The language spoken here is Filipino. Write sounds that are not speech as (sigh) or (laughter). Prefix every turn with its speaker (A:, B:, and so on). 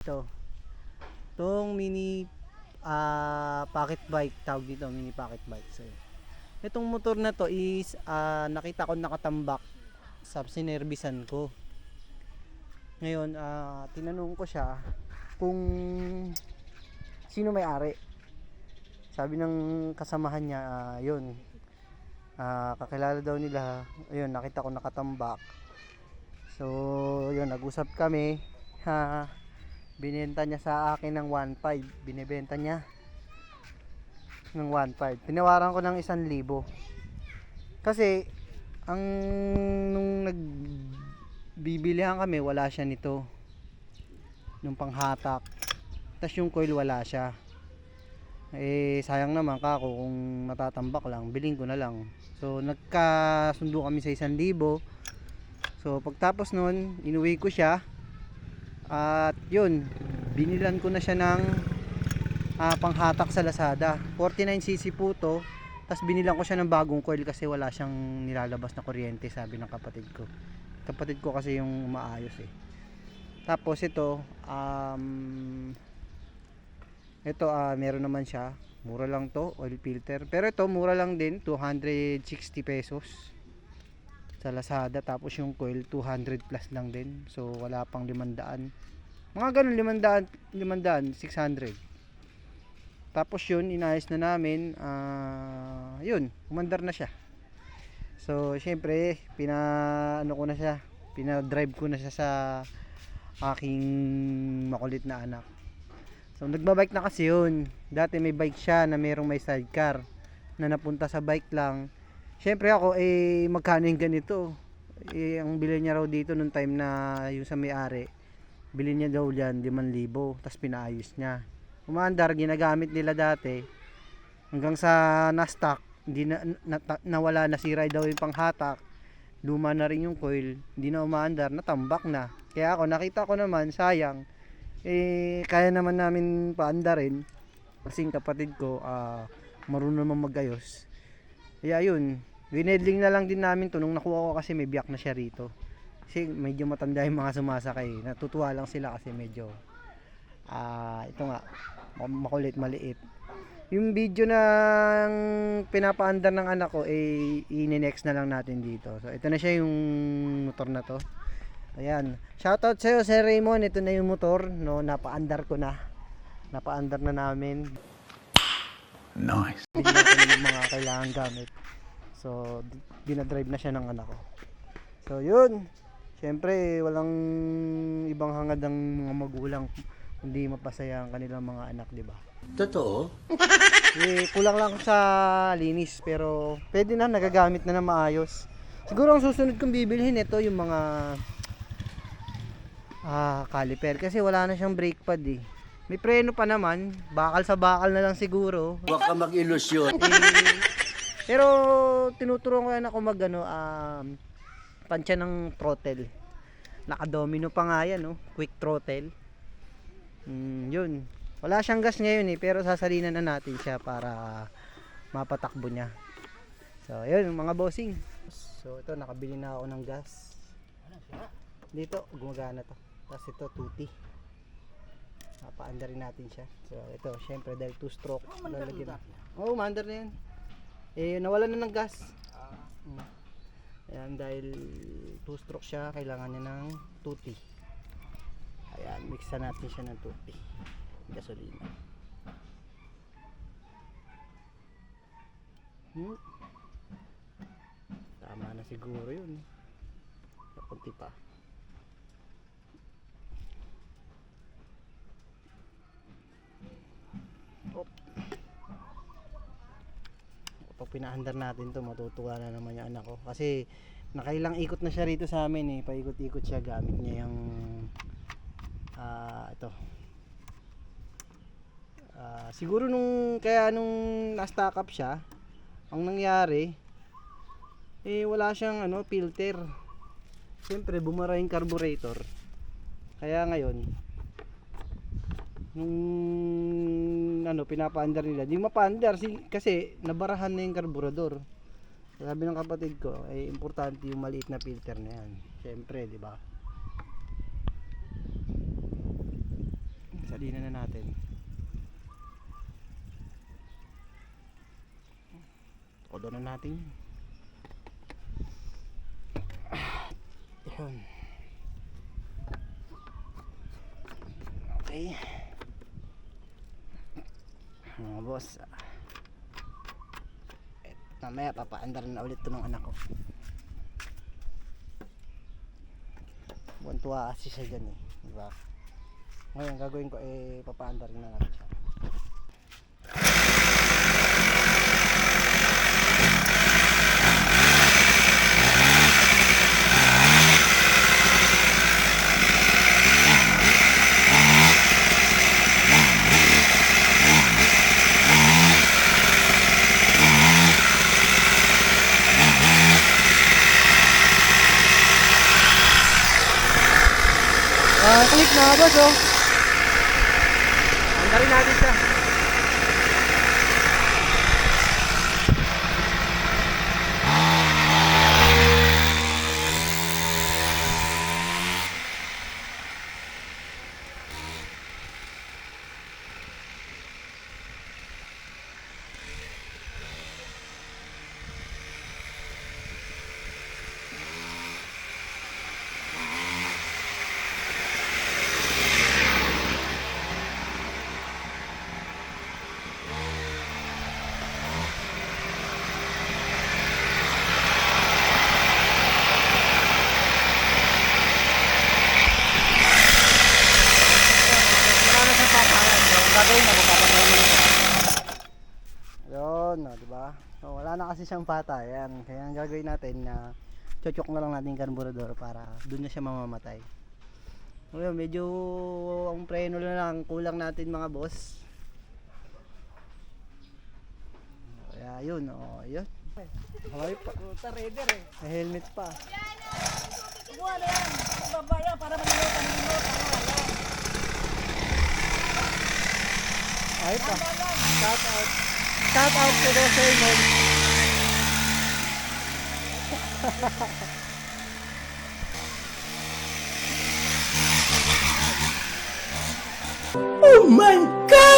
A: Ito. Itong mini ah, pocket bike, tawag dito, mini pocket bike. So, itong motor na to is ah, nakita ko nakatambak sa sinerbisan ko. Ngayon, ah, tinanong ko siya kung sino may-ari. Sabi ng kasamahan niya, ah, yun, ah, kakilala daw nila, ayun, nakita ko nakatambak. So, yun, nag-usap kami, ha, binenta niya sa akin ng 1.5, binibenta niya ng 1.5. Tinawaran ko ng 1,000. Kasi, ang nung nagbibilihan kami, wala siya nito. Nung panghatak. Tapos yung coil wala siya. Eh, sayang naman kako kung matatambak lang, biling ko na lang. So, nagkasundo kami sa 1,000. So, pagtapos nun, inuwi ko siya. At yun, binilan ko na siya ng ah, panghatak sa Lazada. 49cc po to. Tapos binilan ko siya ng bagong coil kasi wala siyang nilalabas na kuryente sabi ng kapatid ko. Kapatid ko kasi yung maayos eh. Tapos ito, um, ito ah meron naman siya. Mura lang to, oil filter. Pero ito mura lang din, 260 pesos sa Lazada tapos yung coil 200 plus lang din. So wala pang 500 mga ganun 500 500 600 tapos yun inayos na namin ah yun umandar na siya. So syempre pina ano ko na siya pina drive ko na siya sa aking makulit na anak. So nagbabike na kasi yun. Dati may bike siya na merong may sidecar na napunta sa bike lang Siyempre ako, eh, magkano yung ganito? Eh, ang bili niya raw dito nung time na yung sa may-ari, bili niya daw dyan 5,000, tapos pinaayos niya. Umandar, ginagamit nila dati, hanggang sa na-stock, hindi na, na, na- nawala, nasira daw yung panghatak, luma na rin yung coil, hindi na umaandar, natambak na. Kaya ako, nakita ko naman, sayang, eh, kaya naman namin paandarin, kasi kapatid ko, ah, marunong naman magayos. Kaya yun, winedling na lang din namin to nung nakuha ko kasi may biyak na siya rito. Kasi medyo matanda yung mga sumasakay. Natutuwa lang sila kasi medyo ah ito nga ma- makulit maliit. Yung video ng pinapaandar ng anak ko eh ini-next na lang natin dito. So ito na siya yung motor na to. Ayan. Shoutout sa iyo Sir Raymond. Ito na yung motor, no, napaandar ko na. Napaandar na namin.
B: Nice.
A: bigyan ko ng mga kailangan gamit. So, di- dinadrive na siya ng anak ko. So, yun. Siyempre, walang ibang hangad ang mga magulang kundi mapasaya ang kanilang mga anak, di ba?
B: Totoo? (laughs)
A: Eh, kulang lang sa linis, pero pwede na, nagagamit na na maayos. Siguro ang susunod kong bibilhin ito, yung mga ah, caliper. Kasi wala na siyang brake pad eh. May preno pa naman, bakal sa bakal na lang siguro.
B: Huwag ka mag-ilusyon.
A: Eh, pero tinuturuan ko yan ako mag ano, um, pansya ng throttle. Naka-domino pa nga yan, no? Quick throttle. Mm, yun. Wala siyang gas ngayon eh, pero sasalinan na natin siya para mapatakbo niya. So, yun, mga bossing. So, ito, nakabili na ako ng gas. Dito, gumagana to. Tapos ito, tuti. Papaanda rin natin siya. So, ito, syempre, dahil two-stroke. lalagyan na. Oo, oh, mandar na yan. Eh, nawalan na ng gas. Mm. Ayan, dahil two-stroke siya, kailangan niya ng tuti. Ayan, mixan natin siya ng tuti. Gasolina. Hmm. Tama na siguro yun. Kunti pa. Pag pinaandar natin to matutuwa na naman yung anak ko. Kasi nakailang ikot na siya rito sa amin eh. Paikot-ikot siya gamit niya yung ah ito. Ah, siguro nung kaya nung na-stack up siya, ang nangyari eh wala siyang ano filter. Siyempre bumara yung carburetor. Kaya ngayon nung ano pinapaandar nila, di mapaandar si, kasi nabarahan na yung carburetor. Sabi ng kapatid ko, ay importante yung maliit na filter na yan. Siyempre, di ba? Salina na natin. Todo na natin. Yun. Okay. Mga boss. Eh, mamaya papaandar na ulit to ng anak ko. Buwan tuwa kasi siya dyan eh. Diba? Ngayon gagawin ko eh papaandar na natin siya. Ah, click na boss oh. Andarin natin siya. Wala na siyang papayan. So, ang gagawin na, magpapatayin na ito. Yun, no, di ba? So, wala na kasi siyang patay. Yan. Kaya ang gagawin natin na chochok na lang natin yung carburetor para doon na siya mamamatay. Ngayon, medyo ang preno na lang kulang natin mga boss. Kaya yun, oh, yun. Okay pa.
C: Puta, raider eh.
A: May helmet pa.
C: Kumuha na yan. Babaya para manilutan, manilutan.
A: Ay pa. Shout out. Shout out to the Simon.
B: Oh my God!